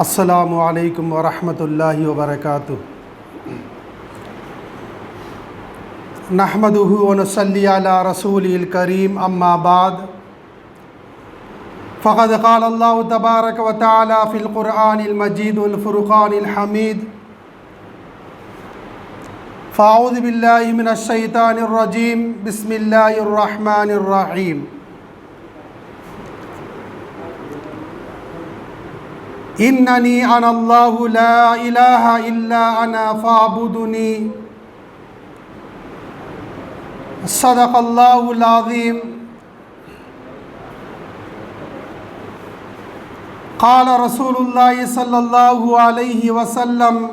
السلام عليكم ورحمة الله وبركاته. نحمده ونصلي على رسوله الكريم أما بعد. فقد قال الله تبارك وتعالى في القرآن المجيد والفرقان الحميد فأعوذ بالله من الشيطان الرجيم بسم الله الرحمن الرحيم. إنني أنا الله لا إله إلا أنا فاعبدني. صدق الله العظيم. قال رسول الله صلى الله عليه وسلم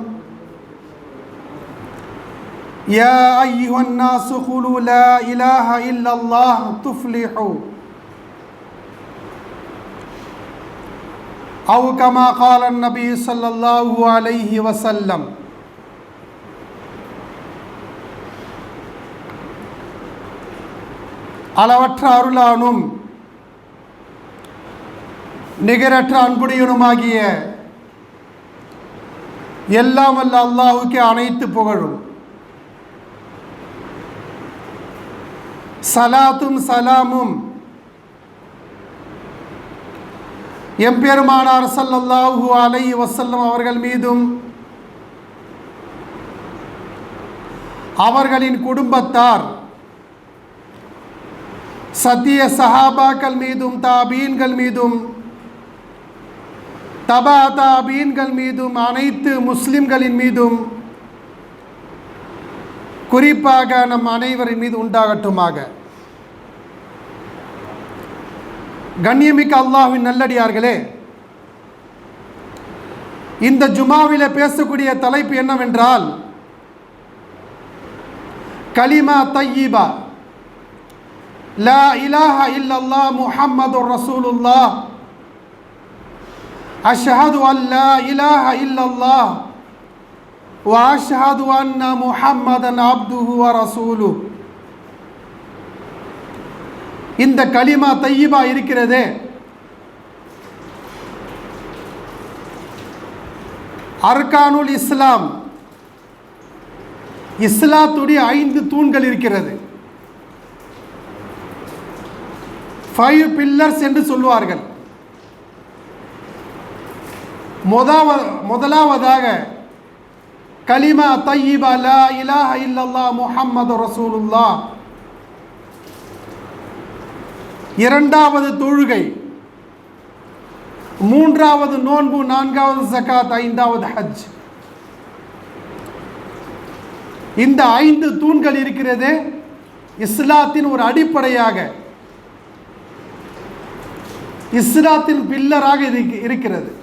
يا أيها الناس قولوا لا إله إلا الله تفلحوا. أو كما قال النبي صلى الله عليه وسلم அளவற்ற அருளானும் நிகரற்ற அன்புடையனுமாகிய எல்லாம் வல்ல அல்லாஹுக்கே அனைத்து புகழும் சலாத்தும் சலாமும் எம்பெருமானார் ஸல்லல்லாஹு அலை வசல்லம் அவர்கள் மீதும் அவர்களின் குடும்பத்தார் சத்திய சஹாபாக்கள் மீதும் தாபீன்கள் மீதும் தபா தாபீன்கள் மீதும் அனைத்து முஸ்லிம்களின் மீதும் குறிப்பாக நம் அனைவரின் மீது உண்டாகட்டுமாக. கண்ணியமிக்க அல்லாஹ்வின் நல்லடியார்களே இந்த ஜுமாவில பேசக்கூடிய தலைப்பு என்னவென்றால் கலிமா தையீபா லா இலாஹ இல்லல்லா முஹம்மது ரசூலுல்லாஹ். அஷ்ஹது அல்லா இலாஹ இல்லல்லா வ அஷ்ஹது அன்ன முஹம்மதன் அப்துஹு வ இந்த கலிமா தையீபா இருக்கிறது. அர்கானுல் இஸ்லாம். இஸ்லாத்துடைய ஐந்து தூண்கள் இருக்கிறது. ஃபைவ் பில்லர்ஸ் என்று சொல்லுவார்கள். முதவ முதலாவதாக கலிமா தையீபா லா இலாஹ இல்லல்லா முஹம்மது ரசூலுல்லாஹ். இரண்டாவது தொழுகை. மூன்றாவது நோன்பு நான்காவது சக்காத் ஐந்தாவது ஹஜ். இந்த ஐந்து தூண்கள் இருக்கிறது. இஸ்லாத்தின் ஒரு அடிப்படையாக. இஸ்லாத்தின் பில்லராக இது இருக்கிறது.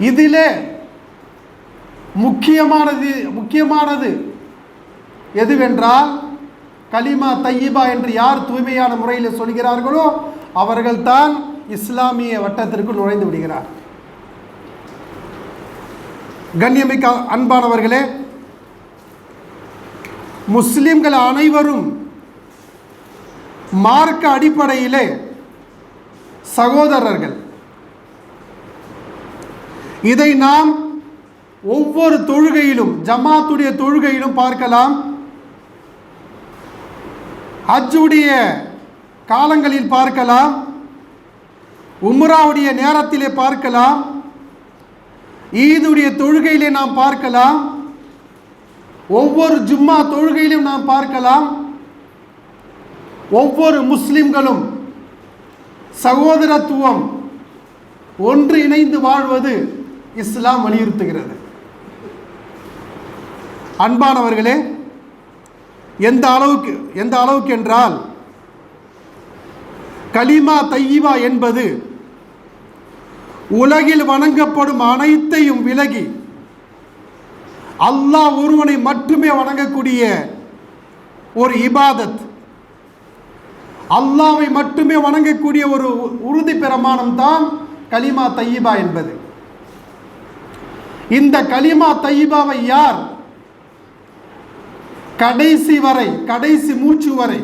இதிலே முக்கியமானது முக்கியமானது எதுவென்றால் கலிமா தையீபா என்று யார் தூய்மையான முறையில் சொல்கிறார்களோ அவர்கள்தான் இஸ்லாமிய வட்டத்திற்கு நுழைந்து விடுகிறார். கண்ணியமிக்க அன்பானவர்களே முஸ்லிம்கள் அனைவரும் மார்க்க அடிப்படையிலே சகோதரர்கள். இதை நாம் ஒவ்வொரு தொழுகையிலும் ஜமாத்துடைய தொழுகையிலும் பார்க்கலாம். ஹஜ்ஜுடைய காலங்களில் பார்க்கலாம் உம்ராவுடைய நேரத்திலே பார்க்கலாம் ஈதுடைய தொழுகையிலே நாம் பார்க்கலாம் ஒவ்வொரு ஜும்மா தொழுகையிலும் நாம் பார்க்கலாம் ஒவ்வொரு முஸ்லிம்களும் சகோதரத்துவம் ஒன்று இணைந்து வாழ்வது இஸ்லாம் வலியுறுத்துகிறது. அன்பானவர்களே எந்த அளவுக்கு எந்த அளவுக்கு என்றால் கலிமா தையீபா என்பது உலகில் வணங்கப்படும் அனைத்தையும் விலகி அல்லாஹ் ஒருவனை மட்டுமே வணங்கக்கூடிய ஒரு இபாதத். அல்லாவை மட்டுமே வணங்கக்கூடிய ஒரு உறுதி பிரமாணம் தான் கலிமா தையீபா என்பது. இந்த கலிமா தையீபாவை யார் கடைசி வரை கடைசி மூச்சு வரை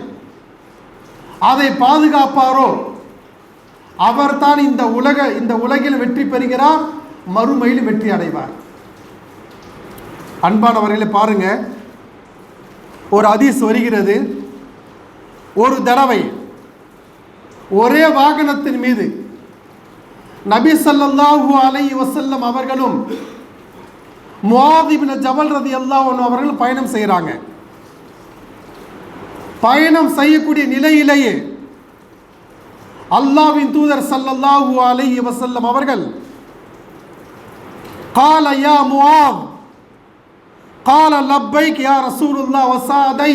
அதை பாதுகாப்பாரோ? அவர்தான் இந்த உலக இந்த உலகில் வெற்றி பெறுகிறார் மறுமையில் வெற்றி அடைவார். அன்பானவர்களை பாருங்க. ஒரு அதிஸ் வருகிறது. ஒரு தடவை ஒரே வாகனத்தின் மீது நபி ஸல்லல்லாஹு அலை வசல்லம் அவர்களும் முஆத் ஜவல் ஜபல் ரலியல்லாஹு அன்ஹு அவர்கள் பயணம் செய்கிறாங்க. பயணம் செய்யக்கூடிய நிலையிலேயே அல்லாவின் தூதர் சல்லல்லாஹு அலை வசல்லம் அவர்கள் கால யா முஆம் கால லப்பைக் யா ரசூலுல்லா வசாதை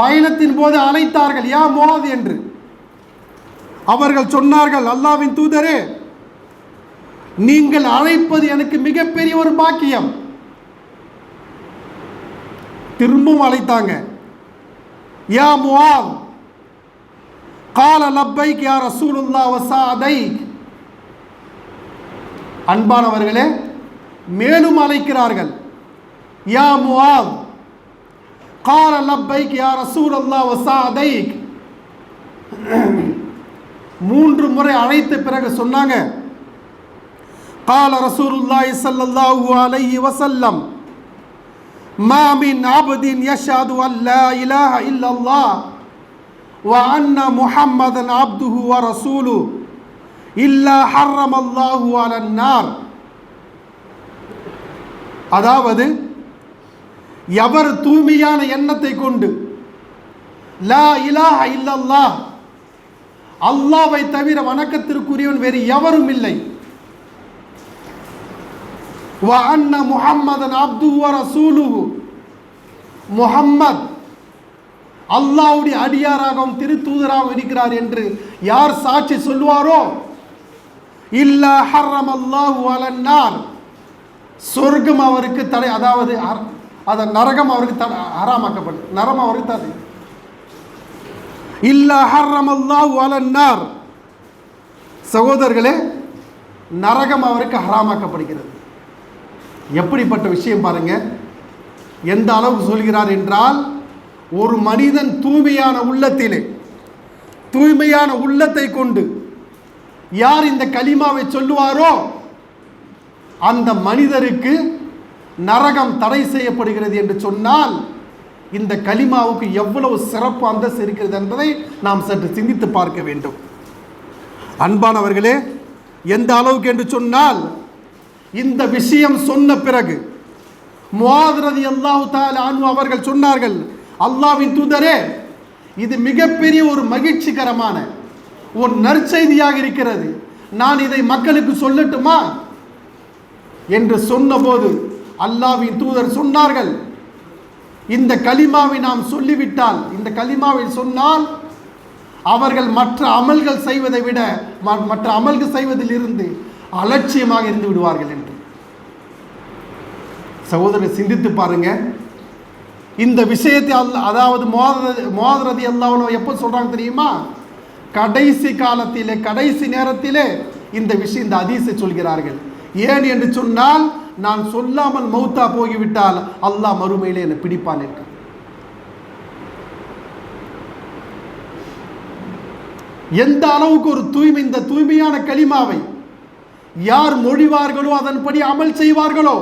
பயணத்தின் போது அழைத்தார்கள் யா முவாத் என்று. அவர்கள் சொன்னார்கள் அல்லாவின் தூதரே நீங்கள் அழைப்பது எனக்கு மிகப்பெரிய ஒரு பாக்கியம். திரும்பவும் அழைத்தாங்க. யா முவாவ் கால லப்பைக் யா ரசூலுல்லா வசாதை அன்பானவர்களே மேலும் அழைக்கிறார்கள். யா முவாவ் கால லப்பைக் யா ரசூலுல்லா வசாதை மூன்று முறை அழைத்த பிறகு சொன்னாங்க கால ரசூலுல்லாஹி ஸல்லல்லாஹு அலைஹி வஸல்லம் ما من عبد يشهد أن لا إله إلا الله وأن محمدا عبده ورسوله إلا حرم الله على النار அதாவது எவர் தூய்மையான எண்ணத்தை கொண்டு லா இலாஹ இல்லல்லாஹ் அல்லாவை தவிர வணக்கத்திற்குரியவன் வேறு எவரும் இல்லை வ அன்ன முஹம்மதன் அப்து ரசூலுஹு முஹம்மத் அல்லாவுடைய அடியாராகவும் திருத்தூதராகவும் இருக்கிறார் என்று யார் சாட்சி சொல்வாரோ இல்லா ஹர்ரம் அல்லாஹு அலன்னார். சொர்க்கம் அவருக்கு தடை அதாவது ஹர்- நரகம் அவருக்கு தடை ஹராமாக்கப்படும். நரம் அவருக்கு தடை. இல்லா ஹர்ரம் அல்லாஹு அலன்னார். சகோதரர்களே நரகம் அவருக்கு ஹராமாக்கப்படுகிறது. எப்படிப்பட்ட விஷயம் பாருங்க. எந்த அளவுக்கு சொல்கிறார் என்றால் ஒரு மனிதன் தூய்மையான உள்ளத்திலே தூய்மையான உள்ளத்தை கொண்டு யார் இந்த கலிமாவை சொல்லுவாரோ அந்த மனிதருக்கு நரகம் தடை செய்யப்படுகிறது என்று சொன்னால் இந்த கலிமாவுக்கு எவ்வளவு சிறப்பு அந்தஸ்து இருக்கிறது என்பதை நாம் சற்று சிந்தித்து பார்க்க வேண்டும். அன்பானவர்களே எந்த அளவுக்கு என்று சொன்னால் இந்த விஷயம் சொன்ன பிறகு முவாதிரதி அல்லாஹு தால அனு அவர்கள் சொன்னார்கள் அல்லாவின் தூதரே இது மிகப்பெரிய ஒரு மகிழ்ச்சிகரமான ஒரு நற்செய்தியாக இருக்கிறது. நான் இதை மக்களுக்கு சொல்லட்டுமா? என்று சொன்னபோது அல்லாவின் தூதர் சொன்னார்கள் இந்த கலிமாவை நாம் சொல்லிவிட்டால் இந்த கலிமாவை சொன்னால் அவர்கள் மற்ற அமல்கள் செய்வதை விட ம- மற்ற அமல்கள் செய்வதில் இருந்து அலட்சியமாக இருந்து விடுவார்கள் என்று. சகோதரர் சிந்தித்து பாருங்க. இந்த விஷயத்தை அல்ல அதாவது மோதரதி அல்லாஹ் எப்போ சொல்றாங்க தெரியுமா? கடைசி காலத்திலே கடைசி நேரத்திலே இந்த விஷயம் இந்த அதிசை சொல்கிறார்கள். ஏன் என்று சொன்னால் நான் சொல்லாமல் மௌத்தா போகிவிட்டால் அல்லாஹ் மறுமையிலே என்னை பிடிப்பான் என்று. எந்த அளவுக்கு ஒரு தூய்மை இந்த தூய்மையான களிமாவை யார் மொழிவார்களோ அதன்படி அமல் செய்வார்களோ?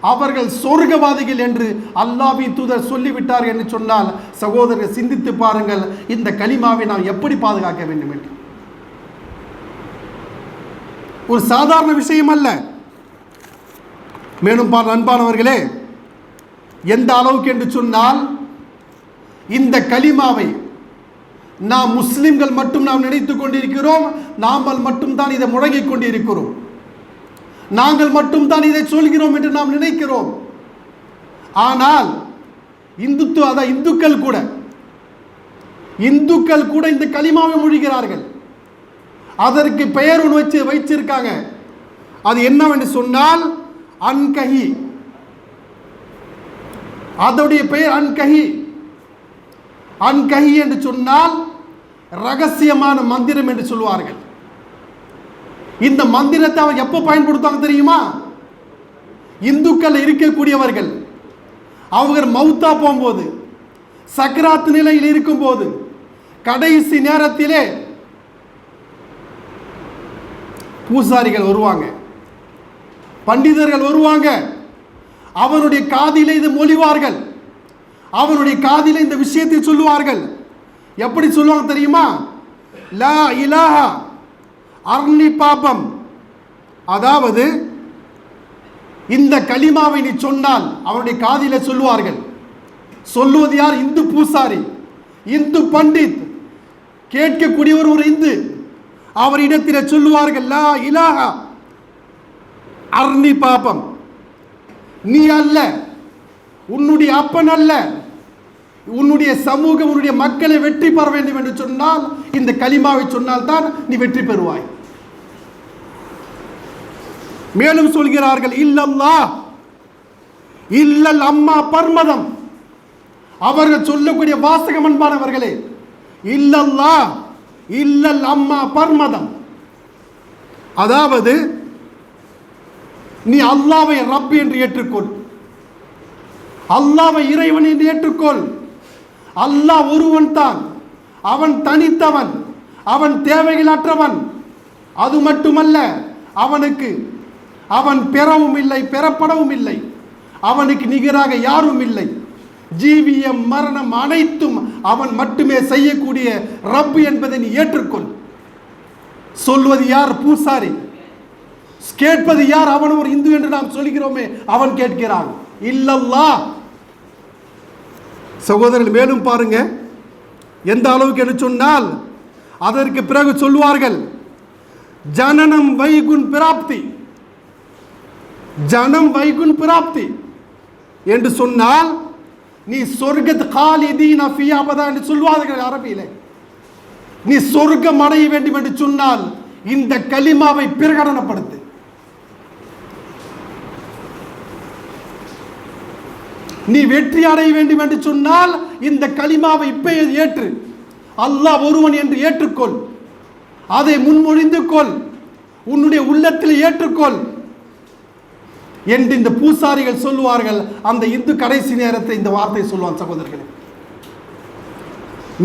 அவர்கள் சொர்க்கவாதிகள் என்று அல்லாஹ்வின் தூதர் சொல்லிவிட்டார் என்று சொன்னால் சகோதரர் சிந்தித்து பாருங்கள் இந்த கலிமாவை நாம் எப்படி பாதுகாக்க வேண்டும் என்று. ஒரு சாதாரண விஷயம் அல்ல. மேலும் பார் அன்பானவர்களே எந்த அளவுக்கு என்று சொன்னால் இந்த கலிமாவை நாம் முஸ்லிம்கள் மட்டும் நாம் நினைத்துக் கொண்டிருக்கிறோம் நாமல் மட்டும்தான் இதை முழங்கிக் கொண்டிருக்கிறோம். நாங்கள் மட்டும்தான் இதை சொல்கிறோம் என்று நாம் நினைக்கிறோம். ஆனால் இந்துத்துவ அதான் இந்துக்கள் கூட இந்துக்கள் கூட இந்த களிமாவை மொழிகிறார்கள். அதற்கு பெயர் ஒன்று வச்சு வைச்சிருக்காங்க. அது என்னவென்று சொன்னால் அன்கஹி. அதோடைய பெயர் அன்கஹி. அன்கஹி என்று சொன்னால் ரகசியமான மந்திரம் என்று சொல்வார்கள். இந்த மந்திரத்தை அவன் எப்போ பயன்படுத்துவாங்க தெரியுமா? இந்துக்கள் இருக்கக்கூடியவர்கள். அவங்க மௌத்தா போகும்போது சக்கராத்து நிலையில் இருக்கும்போது கடைசி நேரத்திலே பூசாரிகள் வருவாங்க. பண்டிதர்கள் வருவாங்க. அவனுடைய காதிலே இது மொழிவார்கள். அவனுடைய காதிலே இந்த விஷயத்தை சொல்லுவார்கள். எப்படி சொல்லுவாங்க தெரியுமா? லா இலாஹா அர்ணி பாபம். அதாவது இந்த கலிமாவை நீ சொன்னால் அவனுடைய காதில சொல்லுவார்கள். சொல்லுவது யார்? இந்து பூசாரி. இந்து பண்டித். கேட்கக்கூடியவர் ஒரு இந்து. அவர் சொல்லுவார்கள் லா இலாகா அர்ணி பாபம். நீ அல்ல. உன்னுடைய அப்பன் அல்ல. உன்னுடைய சமூகம் உன்னுடைய மக்களை வெற்றி பெற வேண்டும் என்று சொன்னால் இந்த கலிமாவை சொன்னால் தான் நீ வெற்றி பெறுவாய். மேலும் சொல்கிறார்கள் இல்லல்லா. இல்லல் அம்மா பர்மதம். அவர்கள் சொல்லக்கூடிய வாசகம் அன்பானவர்களே இல்லல்லா இல்லல் அம்மா பர்மதம். அதாவது நீ அல்லாவை ரப் என்று ஏற்றுக்கொள். அல்லாவை இறைவன் என்று ஏற்றுக்கொள். அல்லாஹ் ஒருவன் தான். அவன் தனித்தவன். அவன் தேவைகளற்றவன். அது மட்டுமல்ல அவனுக்கு அவன் பெறவும் இல்லை பெறப்படவும் இல்லை. அவனுக்கு நிகராக யாரும் இல்லை. ஜீவியம் மரணம் அனைத்தும் அவன் மட்டுமே செய்யக்கூடிய ரப் என்பதை நீ ஏற்றுக்கொள். சொல்வது யார்? பூசாரி. கேட்பது யார்? அவன் ஒரு இந்து என்று நாம் சொல்கிறோமே அவன் கேட்கிறான். இல்லல்லா. சகோதரர்கள் மேலும் பாருங்க. எந்த அளவுக்கு என்று சொன்னால் அதற்கு பிறகு சொல்வார்கள் ஜனனம் வைகுன் பிராப்தி. ஜனம் வைகுன் பிராப்தி. என்று சொன்னால் நீ சொர்க்கத் காலிதீன் அஃபியாபதா என்று சொல்வார்கள் அரபியிலே. நீ சொர்க்கம் அடைய வேண்டும் என்று சொன்னால் இந்த கலிமாவை பிரகடனப்படுத்து. நீ வெற்றி அடைய வேண்டும் என்று சொன்னால் இந்த களிமாவை இப்போ ஏற்று. அல்லாஹ் ஒருவன் என்று ஏற்றுக்கொள். அதை முன்மொழிந்து கொள். உன்னுடைய உள்ளத்தில் ஏற்றுக்கொள். என்று இந்த பூசாரிகள் சொல்லுவார்கள். அந்த இந்து கடைசி நேரத்தை இந்த வார்த்தை சொல்லுவான் சகோதரர்களே.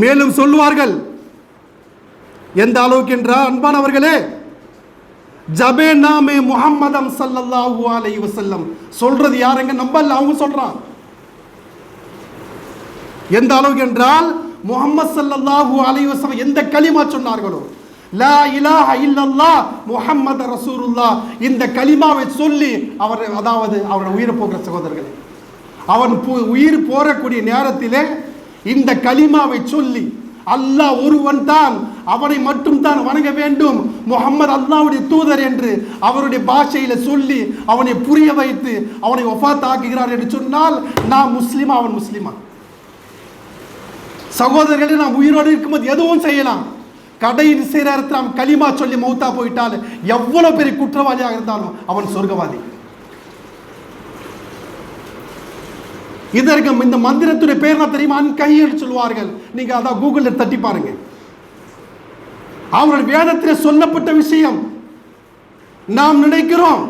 மேலும் சொல்லுவார்கள். எந்த அளவுக்கு என்றால் அன்பானவர்களே ஜபே நாமே முகம்மதம் சல்லல்லாஹு அலை வசல்லம் சொல்றது யாருங்க? நம்பல அவங்க சொல்றான். எந்த அளவுக்கு என்றால் முகமது சல்லல்லாஹு அலைஹி வஸல்லம் எந்த களிமா சொன்னார்களோ லா இலாஹ இல்லல்லாஹ் முஹம்மது ரசூலுல்லாஹ். இந்த கலிமாவை சொல்லி அவர் அதாவது அவரை உயிரை போகிற சகோதரர்களே அவன் உயிர் போறக்கூடிய நேரத்திலே இந்த கலிமாவை சொல்லி அல்லாஹ் ஒருவன் தான் அவனை மட்டும் தான் வணங்க வேண்டும். முகம்மது அல்லாவுடைய தூதர் என்று அவருடைய பாஷையில சொல்லி அவனை புரிய வைத்து அவனை ஒஃபாத் ஆக்குகிறார் என்று சொன்னால் நான் முஸ்லீமா அவன் முஸ்லீமா? சகோதரர்களே நாம் உயிரோடு இருக்கும்போது எதுவும் செய்யலாம். கடைசி நேரத்தில் அவன் களிமா சொல்லி மௌத்தா போயிட்டால் எவ்வளோ பெரிய குற்றவாளியாக இருந்தாலும் அவன் சொர்க்கவாதி. இதற்கு இந்த மந்திரத்துடைய பேர் என்ன தெரியுமா? கையில் சொல்வார்கள் நீங்கள் அதான் கூகுளில் தட்டி பாருங்க. அவருடைய வேதத்தில் சொல்லப்பட்ட விஷயம். நாம் நினைக்கிறோம்.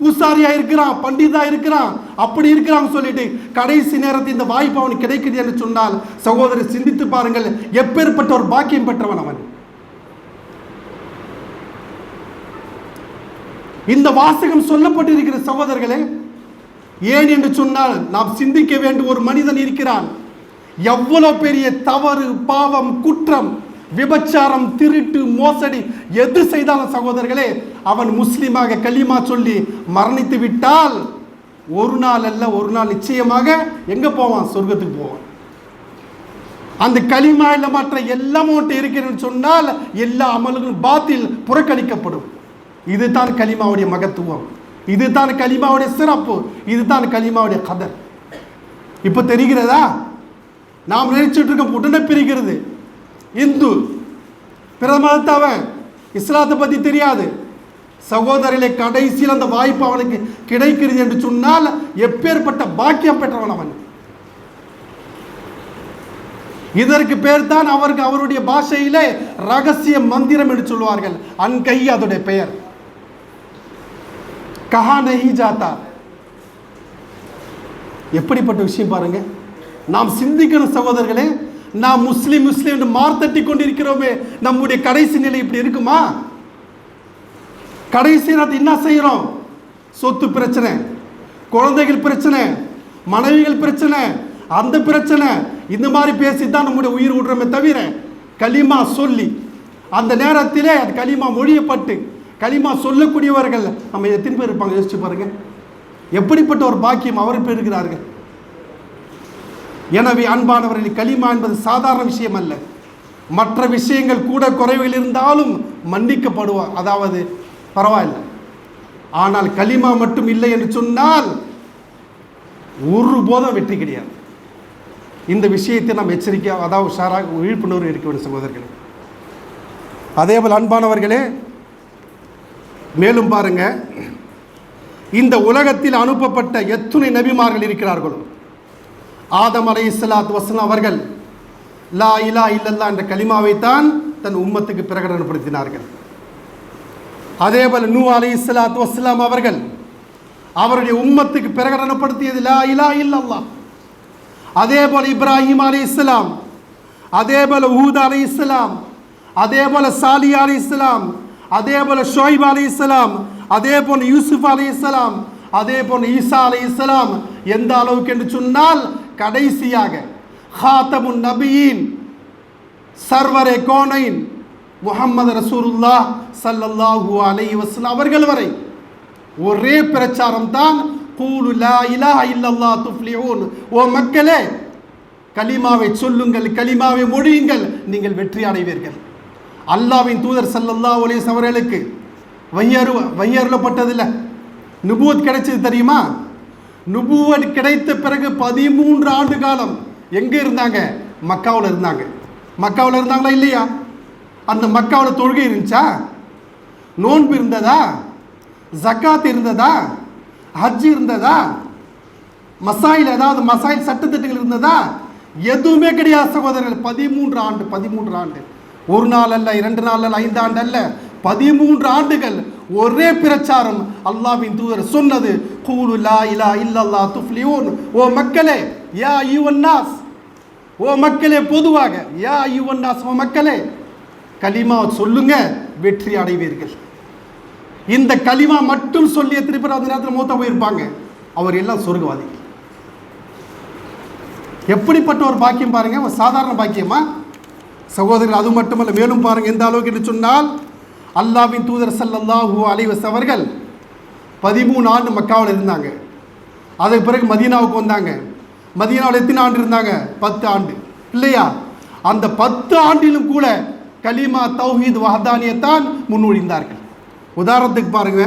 பூசாரியா இருக்கிறான் பண்டிதா இருக்கிறான் அப்படி இருக்கிறான் சொல்லிட்டு கடைசி நேரத்தில் இந்த வாய்ப்பு அவனுக்கு கிடைக்குது என்று சொன்னால் சகோதரர் சிந்தித்து பாருங்கள். எப்பேற்பட்ட ஒரு பாக்கியம் பெற்றவன் அவன். இந்த வாசகம் சொல்லப்பட்டிருக்கிற சகோதரர்களே ஏன் என்று சொன்னால் நாம் சிந்திக்க வேண்டும் ஒரு மனிதன் இருக்கிறான். எவ்வளவு பெரிய தவறு பாவம் குற்றம் விபச்சாரம் திருட்டு மோசடி எது செய்தாலும் சகோதரர்களே அவன் முஸ்லீமாக கலிமா சொல்லி மரணித்து விட்டால் ஒரு நாள் அல்ல ஒரு நாள் நிச்சயமாக எங்க போவான்? சொர்க்கத்துக்கு போவான். அந்த களிமாயில் மற்ற எல்லா மூட்டை இருக்கிறேன்னு சொன்னால் எல்லா அமல்களும் பாத்தில் புறக்கணிக்கப்படும். இதுதான் கலிமாவுடைய மகத்துவம். இதுதான் கலிமாவுடைய சிறப்பு. இதுதான் கலிமாவுடைய கதர். இப்போ தெரிகிறதா? நாம் நினைச்சிட்டு இருக்க உடனே பிரிக்கிறது இந்து பிற மதத்தவன் இஸ்லாத்தை பற்றி தெரியாது. சகோதரிலே கடைசியில் அந்த வாய்ப்பு அவனுக்கு கிடைக்கிறது என்று சொன்னால் எப்பேற்பட்ட பாக்கியம் பெற்றவன் அவன். இதற்கு பேர் தான் அவருக்கு அவருடைய பாஷையிலே ரகசிய மந்திரம் என்று சொல்வார்கள் அன்கை அதோடைய பெயர். கஹா நஹி ஜாத்தா எப்படிப்பட்ட விஷயம் பாருங்க. நாம் சிந்திக்கணும் சகோதரர்களே நாம் முஸ்லீம் முஸ்லீம் என்று மார்த்தட்டி கொண்டிருக்கிறோமே நம்முடைய கடைசி நிலை இப்படி இருக்குமா? கடைசி நேரத்தை என்ன செய்கிறோம் சொத்து பிரச்சனை குழந்தைகள் பிரச்சனை மனைவிகள் பிரச்சனை அந்த பிரச்சனை இந்த மாதிரி பேசி தான் நம்முடைய உயிர் விடுறோமே தவிர களிமா சொல்லி அந்த நேரத்திலே அது களிமா மொழியப்பட்டு களிமா சொல்லக்கூடியவர்கள். நம்ம எத்தனை பேர் இருப்பாங்க? யோசிச்சு பாருங்க. எப்படிப்பட்ட ஒரு பாக்கியம் அவர் பெறுகிறார்கள் எனவே அன்பானவர்கள் களிமா என்பது சாதாரண விஷயம் அல்ல. மற்ற விஷயங்கள் கூட குறைவுகள் இருந்தாலும் மன்னிக்கப்படுவார் அதாவது பரவாயில்லை. ஆனால் களிமா மட்டும் இல்லை என்று சொன்னால் ஒரு போதும் வெற்றி கிடையாது. இந்த விஷயத்தை நாம் எச்சரிக்கை அதாவது உஷாராக விழிப்புணர்வு இருக்க வேண்டும் சகோதரர்களே. அதே போல் அன்பானவர்களே மேலும் பாருங்க. இந்த உலகத்தில் அனுப்பப்பட்ட எத்துணை நபிமார்கள் இருக்கிறார்களோ? ஆதம் அலை இஸ்லாத் வசனம் அவர்கள் லா இலா இல்லல்லா என்ற கலிமாவைத்தான் தன் உம்மத்துக்கு பிரகடனப்படுத்தினார்கள். அதேபோல் நூ அலை இஸ்லாத் வஸ்லாம் அவர்கள் அவருடைய உம்மத்துக்கு பிரகடனப்படுத்தியது லா இலா இல்லல்லா. அதே போல் இப்ராஹிம் அலி இஸ்லாம் அதே போல் ஊத் அலை இஸ்லாம் அதே போல் சாலி அலை இஸ்லாம் அதே போல ஷோய்ப் அலி இஸ்லாம் அதே போல யூசுப் அலி இஸ்லாம் அதே போல ஈசா அலி இஸ்லாம் எந்த அளவுக்கு என்று சொன்னால் கடைசியாக ஹாத்தமுன் நபியின் சர்வரே கோனைன் முகமது ரசூருல்லா சல்லல்லாஹு அலைஹி வஸ்லாம் அவர்கள் வரை ஒரே பிரச்சாரம் தான் கூலு லா இலா இல்லல்லா துஃப்லிஹூன். ஓ மக்களே கலிமாவை சொல்லுங்கள் கலிமாவை மொழியுங்கள் நீங்கள் வெற்றி அடைவீர்கள். அல்லாவின் தூதர் சல்லல்லா அலைஹி அவர்களுக்கு வையறு வையருளப்பட்டதில்லை நுபுவத் கிடைச்சது தெரியுமா? நுபுவத் கிடைத்த பிறகு பதிமூன்று ஆண்டு காலம் எங்கே இருந்தாங்க? மக்காவில் இருந்தாங்க. மக்காவில் இருந்தாங்களா இல்லையா? அந்த மக்காவில் தொழுகை இருந்துச்சா? நோன்பு இருந்ததா? ஜக்காத் இருந்ததா? ஹஜ் இருந்ததா? மசாயில் ஏதாவது மசாயில் சட்டத்திட்டங்கள் இருந்ததா? எதுவுமே கிடையாது சகோதரர்கள். பதிமூன்று ஆண்டு பதிமூன்று ஆண்டு. ஒரு நாள் அல்ல இரண்டு நாள் அல்ல ஐந்து ஆண்டு அல்ல பதிமூன்று ஆண்டுகள் ஒரே பிரச்சாரம். அல்லாவின் தூதர் சொன்னது கூலு லா இலா இல்லல்லா துஃப்லியூன். ஓ மக்களே யா யுவன்னாஸ் ஓ மக்களே பொதுவாக யா யுவன்னாஸ் ஓ மக்களே கலிமா சொல்லுங்க வெற்றி அடைவீர்கள். இந்த கலிமா மட்டும் சொல்லி எத்தனை பேர் அந்த நேரத்தில் மூத்த போயிருப்பாங்க? அவர் எல்லாம் சொர்க்கவாதி எப்படிப்பட்ட ஒரு பாக்கியம் பாருங்க ஒரு சாதாரண பாக்கியமா? சகோதரர்கள் அது மட்டுமல்ல மேலும் பாருங்க எந்த அளவுக்கு என்று சொன்னால் அல்லாவின் தூதர் ஸல்லல்லாஹு அலைவஸ் அவர்கள் பதிமூணு ஆண்டு மக்காவில் இருந்தாங்க. அதுக்கு பிறகு மதீனாவுக்கு வந்தாங்க. மதீனாவில் எத்தனை ஆண்டு இருந்தாங்க? பத்து ஆண்டு. இல்லையா? அந்த பத்து ஆண்டிலும் கூட கலிமா தௌஹீத் வஹதானியத்தான் முன்மொழிந்தார்கள். உதாரணத்துக்கு பாருங்க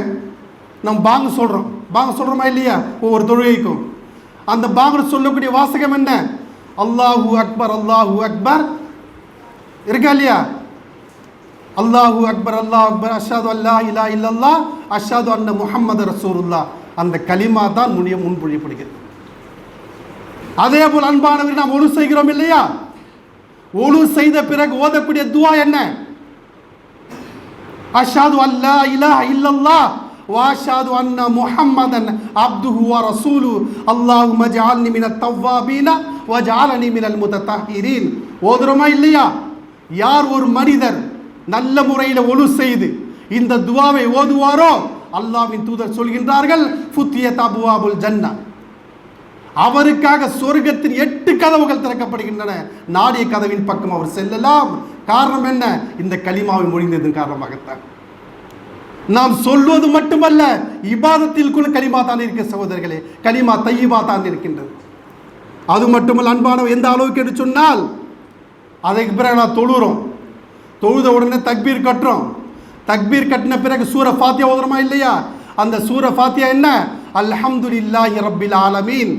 நம்ம பாங்க சொல்கிறோம் பாங்க சொல்கிறோமா இல்லையா? ஒவ்வொரு தொழுகைக்கும். அந்த பாங்கில் சொல்லக்கூடிய வாசகம் என்ன? அல்லாஹூ அக்பர் அல்லாஹூ அக்பர். இருக்கா இல்லையா? அல்லாஹு அக்பர் அல்லாஹ் அக்பர் அஷாது அல்லா இலா இல்லல்லா அஷாது அன்ன முஹம்மது ரசூருல்லா அந்த கலிமா தான் முனிய முன்பொழியப்படுகிறது அதே போல் அன்பானவர் நாம் ஒழு செய்கிறோம் இல்லையா? ஒழு செய்த பிறகு ஓதக்கூடிய துவா என்ன? அஷாது அல்லா இலா இல்லல்லா வாஷாது அன்ன முஹம்மதன் அப்துஹு வ ரசூலு. அல்லாஹு ஜஅல்னி மினத் தவ்வாபீன வ ஜஅலனி மினல் முத்தத்தஹிரீன் ஓதுறோமா இல்லையா? யார் ஒரு மனிதர் நல்ல முறையில் ஒழு செய்து இந்த துவாவை ஓதுவாரோ? அல்லாவின் தூதர் சொல்கின்றார்கள் புத்திய அபுவாபுல் ஜன்னா. அவருக்காக சொர்க்கத்தின் எட்டு கதவுகள் திறக்கப்படுகின்றன. நாடிய கதவின் பக்கம் அவர் செல்லலாம். காரணம் என்ன? இந்த கலிமாவை மொழிந்ததன் காரணமாகத்தான். நாம் சொல்வது மட்டுமல்ல இபாதத்தில் கூட கலிமா தான் இருக்க சகோதரர்களே. கலிமா தையீபா தான் இருக்கின்றது. அது மட்டுமல்ல அன்பானவர் எந்த அளவுக்கு என்று சொன்னால் அதுக்கு பிறகு நான் தொழுகிறோம் தொழுத உடனே தக்பீர் கட்டுறோம். தக்பீர் கட்டின பிறகு சூர ஃபாத்தியா ஓதுறோமா இல்லையா? அந்த சூர ஃபாத்தியா என்ன? அல்ஹம்துலில்லாஹி ரப்பில் ஆலமீன்.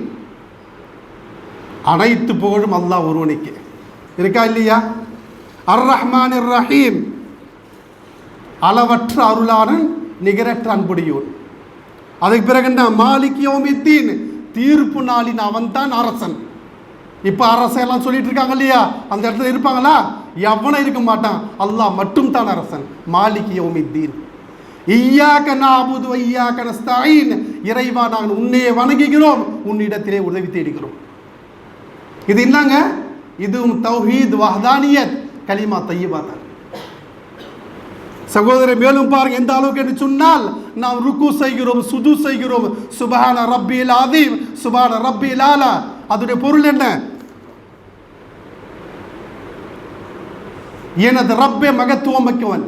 அனைத்து புகழும் அல்லாஹ் ஒருவனுக்கு. இருக்கா இல்லையா? அர் ரஹ்மான் ரஹீம் அளவற்ற அருளாளன் நிகரற்ற அன்புடையோன். அதுக்கு பிறகு என்ன? மாலிக் யோமித்தீன். தீர்ப்பு நாளின் அவன்தான் அரசன். இப்போ அரசன் எல்லாம் சொல்லிட்டு இருக்காங்க இல்லையா? அந்த இடத்துல இருப்பாங்களா? எவனும் இருக்க மாட்டான். அல்லாஹ் மட்டும் தான் அரசன். மாலிக் யோமித்தீன். ஐயா நாபுது ஐயாக்க நஸ்தாயின். இறைவா நாங்கள் உன்னையே வணங்குகிறோம். உன்னிடத்திலே உதவி தேடுகிறோம். இது என்னங்க? இதுவும் தௌஹீத் வஹதானியத். கலிமா தையபா தான். சகோதரர் மேலும் பாருங்க எந்த அளவுக்கு என்று சொன்னால் நாம் ருக்கு செய்கிறோம் சுது செய்கிறோம். சுபஹான ரப்பி ஆதீம் சுபான ரப்பி லாலா அதோடைய பொருள் என்ன? எனது ரப்பே மகத்துவம் மிக்கவன்.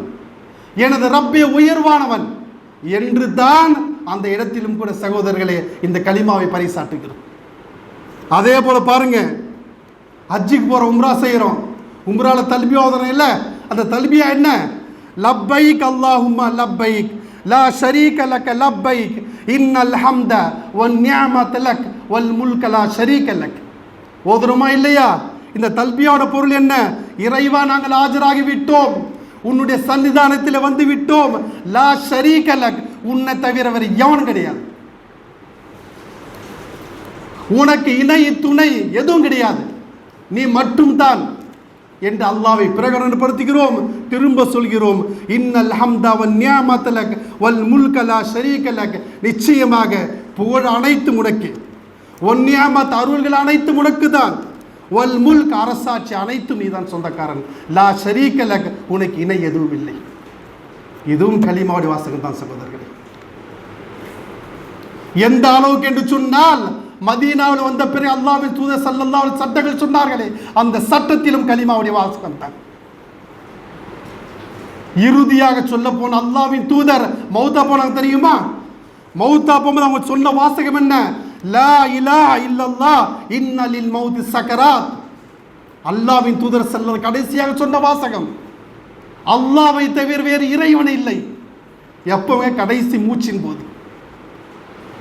எனது ரப்பே உயர்வானவன். என்று தான் அந்த இடத்திலும் கூட சகோதரர்களே இந்த களிமாவை பறைசாட்டுகிறோம் அதே போல பாருங்க ஹஜ்ஜுக்கு போகிற உம்ரா செய்கிறோம் உம்ரால தல்பியா இல்லை? அந்த தல்பியா என்ன? லப்பைக் அல்லாஹும்மா லப்பைக். லா ஷரீக லக்க லப்பைக். இன்னல் ஹம்த ஒன் நிஅமத லக் ஒல் முல்க லா ஷரீக லக். ஓதுறோமா இல்லையா? இந்த தல்பியாவோட பொருள் என்ன? இறைவா நாங்கள் ஆஜராகி விட்டோம் உன்னுடைய சன்னிதானத்தில் வந்து விட்டோம் லா ஷரீகலக் உன்னை தவிர வேறு எவனும் கிடையாது. உனக்கு இணை துணை எதுவும் கிடையாது. நீ மட்டும்தான் என்று அல்லாவை பிரகடனப்படுத்துகிறோம் திரும்ப சொல்கிறோம். இன்னல் ஹம்தா வன் நியாமத்தலக் வல் முல்கலா ஷரீகலக் நிச்சயமாக புகழ் அனைத்து உனக்கு. ஒன் நியாமத் அருள்கள் அனைத்து உனக்கு தான் வல் முல்க் அரசாட்சி அனைத்தும் நீதான் சொந்தக்காரன். லா ஷரீகலக் உனக்கு இணை எதுவும் இல்லை. இதுவும் களிமாவுடைய வாசகம் தான் சகோதரர்களே. எந்த அளவுக்கு என்று சொன்னால் மதீனாவில் வந்த பிறகு அல்லாவின் தூதர் சல்லல்லாஹு சட்டங்கள் சொன்னார்களே அந்த சட்டத்திலும் கலிமாவுடைய வாசகம் தான். இறுதியாக சொல்ல போன அல்லாவின் தூதர் மௌத்தா போனாங்க தெரியுமா? மௌத்தா போகும்போது அவங்க சொன்ன வாசகம் என்ன? லா இலா இல்லல்லா இன்னலில் மௌதி சக்கராத் அல்லாவின் தூதர் செல்ல கடைசியாக சொன்ன வாசகம். அல்லாவை தவிர வேறு இறைவன் இல்லை. எப்பவுமே கடைசி மூச்சின் போது.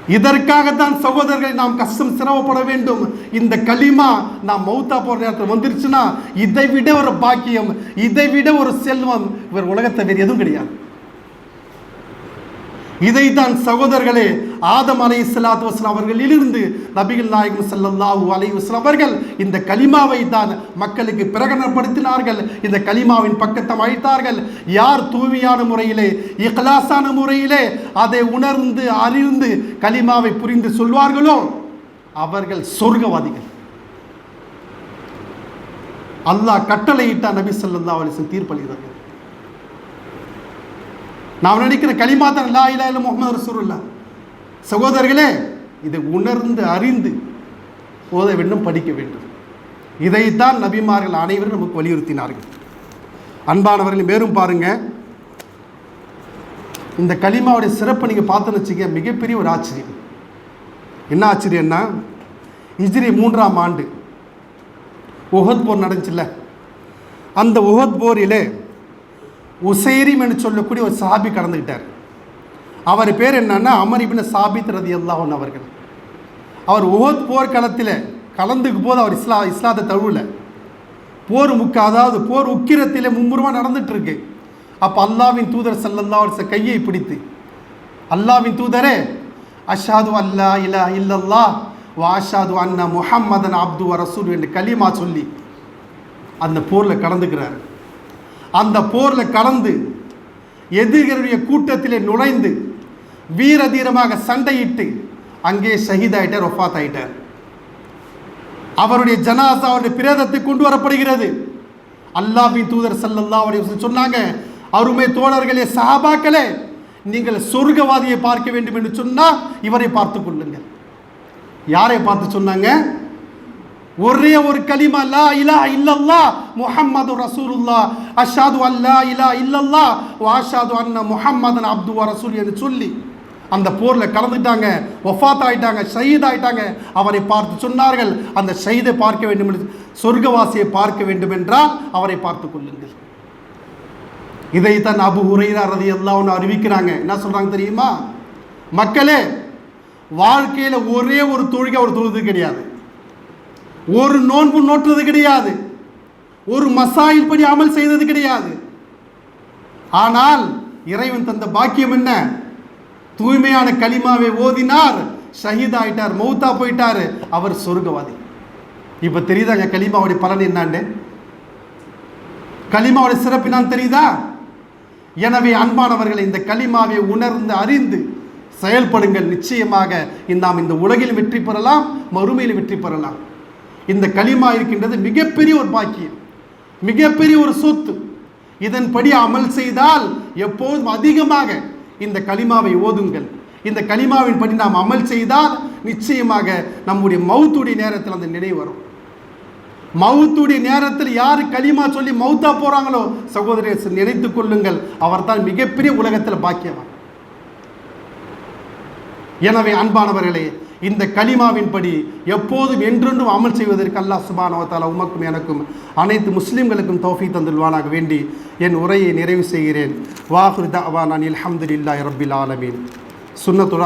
இதற்காகத்தான் சகோதரர்களை நாம் கஷ்டம் சிரமப்பட வேண்டும். இந்த களிமா நாம் மௌத்தா போற நேரத்தில் வந்துருச்சுன்னா இதை விட ஒரு பாக்கியம் இதை விட ஒரு செல்வம். இவர் உலகத்தை வேறு எதுவும் கிடையாது. இதைத்தான் சகோதரர்களே ஆதம் அலை சலாத்து வஸ்லாம் அவர்களிலிருந்து நபிகள் நாயகம் ஸல்லல்லாஹு அலை வஸ்லாம் அவர்கள் இந்த கலிமாவை தான் மக்களுக்கு பிரகடனப்படுத்தினார்கள். இந்த கலிமாவின் பக்கத்தை அழைத்தார்கள். யார் தூய்மையான முறையிலே இகலாசான முறையிலே அதை உணர்ந்து அறிந்து கலிமாவை புரிந்து சொல்வார்களோ? அவர்கள் சொர்க்கவாதிகள். அல்லாஹ் கட்டளையிட்டா நபி சொல்லா அலிசன் வஸல்லம் தீர்ப்பளிக்கிறார்கள் நாம் நினைக்கிற களிமாத்தன் லா இல்லா இல்ல முகமது ரசூருல்லா சகோதரர்களே இதை உணர்ந்து அறிந்து ஓத வேண்டும் படிக்க வேண்டும். இதைத்தான் நபிமார்கள் அனைவரும் நமக்கு வலியுறுத்தினார்கள். அன்பானவர்கள் மேலும் பாருங்க. இந்த களிமாவுடைய சிறப்பை நீங்கள் பார்த்துன்னு வச்சுக்க மிகப்பெரிய ஒரு ஆச்சரியம். என்ன ஆச்சரியம்னா இஜ்ரி மூன்றாம் ஆண்டு உஹத் போர் நடந்துச்சுல்ல? அந்த உஹத் போரிலே உசைரிம் என்று சொல்லக்கூடிய ஒரு சாபி கடந்துக்கிட்டார் அவர் பேர் என்னன்னா அமர் சாபித் ரதி அல்லாஹன் அவர்கள். அவர் ஓத் போர்க்களத்தில் கலந்துக்கு போது அவர் இஸ்லா இஸ்லாத்தை தழுவல. போர் முக்க அதாவது போர் உக்கிரத்தில் மும்முரமாக நடந்துட்டு இருக்கு அப்போ அல்லாவின் தூதர் செல்லல்லா அவர் கையை பிடித்து அல்லாவின் தூதரே அஷாது அல்லா இலா இல்லல்லா வாஷாது அண்ணா முஹம்மதன் அப்து ரசூல் என்று கலிமா சொல்லி அந்த போரில் கலந்துக்கிறார். அந்த போரில் கலந்து எதிரிகளுடைய கூட்டத்திலே நுழைந்து வீர தீரமாக சண்டையிட்டு அங்கே ஷஹீதாயிட்டார் ஒஃபாத் ஆயிட்டார் அவருடைய ஜனாசா அவருடைய பிரேதத்தை கொண்டு வரப்படுகிறது. அல்லாஹின் தூதர் சல்லல்லா அலைஹி சொன்னாங்க அருமை தோழர்களே சஹாபாக்களே நீங்கள் சொர்க்கவாதியை பார்க்க வேண்டும் என்று சொன்னால் இவரை பார்த்து கொள்ளுங்கள். யாரை பார்த்து சொன்னாங்க? ஒரே ஒரு கலிமா லா இலா இல்லல்லா முஹம்மது ரசூலுல்லா அஷாது அல்லா இலா இல்லல்லா வாஷாது அண்ணா முஹம்மதன் அப்துவா ரசூல் என்று சொல்லி. அந்த போரில் கலந்துட்டாங்க ஒஃபாத் ஆயிட்டாங்க ஷயீத் ஆயிட்டாங்க அவரை பார்த்து சொன்னார்கள் அந்த ஷயீதை பார்க்க வேண்டும் என்று சொர்க்கவாசியை பார்க்க வேண்டும் என்றால் அவரை பார்த்து கொள்ளுங்கள். இதைத்தான் அபு ஹுரைரா ரதி எல்லாம் ஒன்று அறிவிக்கிறாங்க. என்ன சொல்கிறாங்க தெரியுமா? மக்களே வாழ்க்கையில் ஒரே ஒரு தொழுகை அவர் தொழுது கிடையாது. ஒரு நோன்பு நோற்றுறது கிடையாது. ஒரு மசாயில் படி அமல் செய்தது கிடையாது. ஆனால் இறைவன் தந்த பாக்கியம் என்ன? தூய்மையான கலிமாவை ஓதினார். ஷஹீத் ஆயிட்டார் மௌத்தா போயிட்டார். அவர் சொர்க்கவாதி. இப்போ தெரியுதாங்க கலிமாவுடைய பலன் என்னான்னு? கலிமாவுடைய சிறப்பு நான் தெரியுதா? எனவே அன்பானவர்கள் இந்த கலிமாவை உணர்ந்து அறிந்து செயல்படுங்கள். நிச்சயமாக நாம் இந்த உலகில் வெற்றி பெறலாம் மறுமையில் வெற்றி பெறலாம். இந்த களிமா இருக்கின்றது மிகப்பெரிய ஒரு பாக்கியம் மிகப்பெரிய ஒரு சொத்து. இதன்படி அமல் செய்தால் எப்போதும் அதிகமாக இந்த களிமாவை ஓதுங்கள். இந்த களிமாவின் படி நாம் அமல் செய்தால் நிச்சயமாக நம்முடைய மௌத்துடைய நேரத்தில் அந்த நிலை வரும். மவுத்துடைய நேரத்தில் யார் களிமா சொல்லி மவுத்தா போகிறாங்களோ சகோதரர் நினைத்து கொள்ளுங்கள் அவர்தான் மிகப்பெரிய உலகத்தில் பாக்கியவான். எனவே அன்பானவர்களே இந்த கலிமாவின்படி எப்போதும் என்றென்றும் அமல் செய்வதற்கு அல்லாஹ் சுபானவத்தால உமக்கும் எனக்கும் அனைத்து முஸ்லிம்களுக்கும் தௌஃபி தந்துள்வானாக வேண்டி என் உரையை நிறைவு செய்கிறேன். வாஹுர் தவான் அனில் அஹமதுல்லாஹி ரபில் ஆலமீன். சுன்னத்துடன்